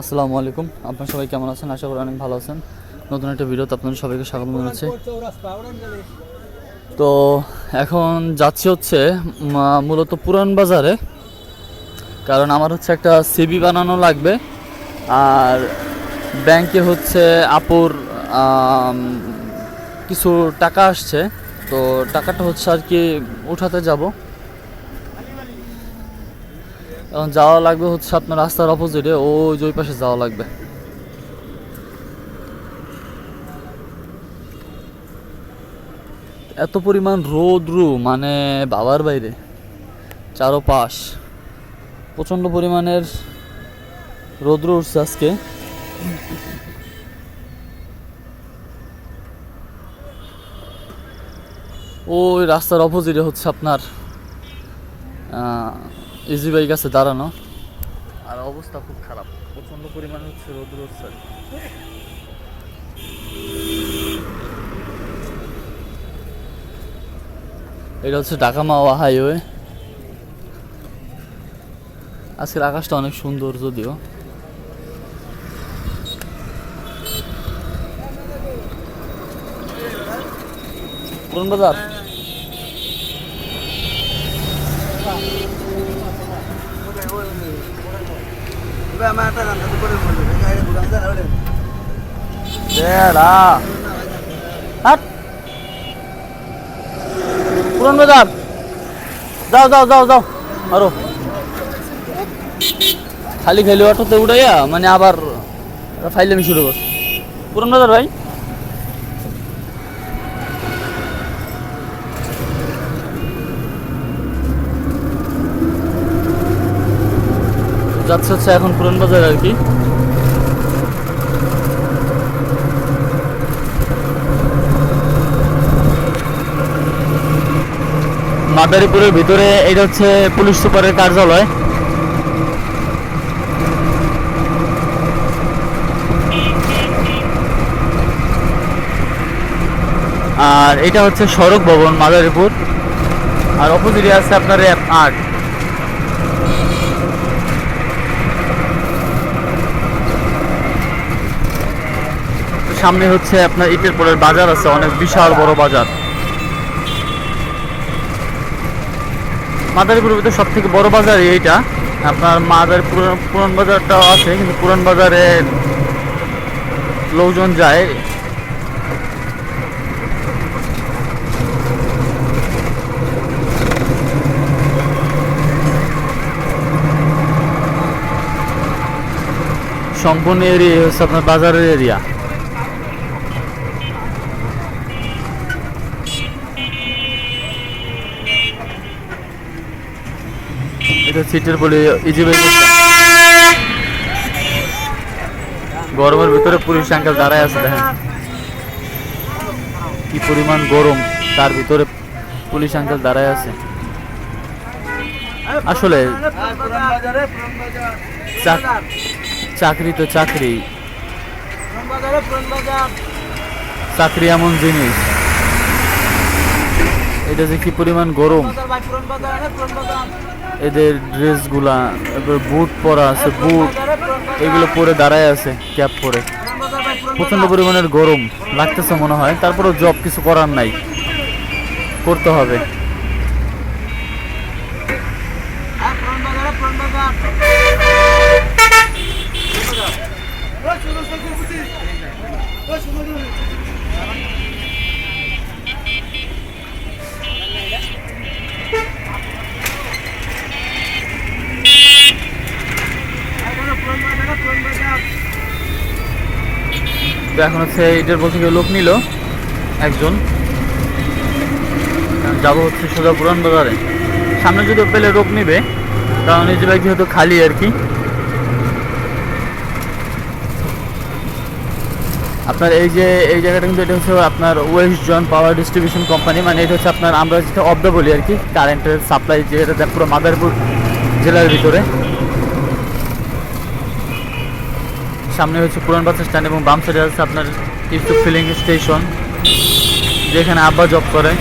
আসসালামু আলাইকুম। আপনারা সবাই কেমন আছেন? আশা করি অনেক ভালো আছেন। নতুন একটা ভিডিওতে আপনাদের সবাইকে স্বাগত জানাচ্ছি। তো এখন যাচ্ছি হচ্ছে মূলত পুরান বাজারে। কারণ আমার হচ্ছে একটা সিবি বানানো লাগবে। আর ব্যাংকে হচ্ছে আপুর কিছু টাকা আসছে। তো টাকাটা হচ্ছে আর কি উঠাতে যাব। এখন যাওয়া লাগবে হচ্ছে আপনার রাস্তার অপোজিটে ওই যে ওই পাশে যাওয়া লাগবে। এত পরিমাণ রোদ্রু মানে বাবার বাইরে চারো পাশ প্রচণ্ড পরিমাণের রৌদ্র উঠছে আজকে। ওই রাস্তার অপোজিটে হচ্ছে আপনার ইজি বাইক আছে দাঁড়ানো। আর অবস্থা খুব খারাপ। প্রচণ্ড পরিমাণে হচ্ছে রোদ উঠছে আর এটা হচ্ছে ঢাকা মাওয়া হাইওয়ে। আজকের আকাশটা অনেক সুন্দর যদিও। পুরন বাজার বেড়া হাট পুরন বাজার যাও যাও যাও যাও আরও খালি খালি অটোতে উঠাইয়া মানে আবার ফাইলামি শুরু কর পুরন বাজার ভাই যাচ্ছে হচ্ছে এখন পুরন বাজার আর কি। মাদারীপুরের ভিতরে এটা হচ্ছে পুলিশ সুপারের কার্যালয়। আর এটা হচ্ছে সড়ক ভবন মাদারীপুর। আর অপোজিটে আছে আপনার অ্যাপ আর্ট সামনে হচ্ছে আপনার ইটের পরের বাজার আছে, অনেক বিশাল বড় বাজার। মাদারীপুরের ভিতরে সব থেকে বড় বাজার এইটা। আপনার মাদার পুরান বাজারটাও আছে, কিন্তু পুরান বাজারে লোকজন যায়। সম্পূর্ণ এরিয়া হচ্ছে আপনার বাজারের এরিয়া। এটা সিটের বলে ইজি গরমের ভিতরে পুলিশ আঙ্কেল দাঁড়ায় আছে, দেখেন। কি পরিমাণ গরম, তার ভিতরে পুলিশ আঙ্কেল দাঁড়ায় আছে। আসলে, চাক- চাকরি তো চাকরি। চাকরি এমন জিনিস। এটা যে কি পরিমাণ গরম। এদের ড্রেসগুলা এবার বুট পরা আছে, বুট, এগুলো পরে দাঁড়ায় আছে, ক্যাপ পরে। প্রচণ্ড পরিমাণের গরম লাগতেছে মনে হয়, তারপরেও জব কিছু করার নাই। করতে হবে। তো এখন হচ্ছে এটার বলতে গিয়ে লোক নিল একজন। যাব হচ্ছে সোজা পুরান বাজারে। সামনে যদি পেলে লোক নিবে, কারণ এই যে বাইক যেহেতু খালি আর কি। আপনার এই যে, এই জায়গাটা কিন্তু এটা হচ্ছে আপনার West Zone Power Distribution Company মানে এটা হচ্ছে আপনার আমরা যেটা অব্দ বলি আর কি কারেন্টের সাপ্লাই যেটা পুরো মাদারপুর জেলার ভিতরে। সামনে হচ্ছে পুরান বাস স্ট্যান্ড এবং বাম সাইডে আছে আপনার ইউসুফ ফিলিং স্টেশন যেখানে আব্বা জব করে।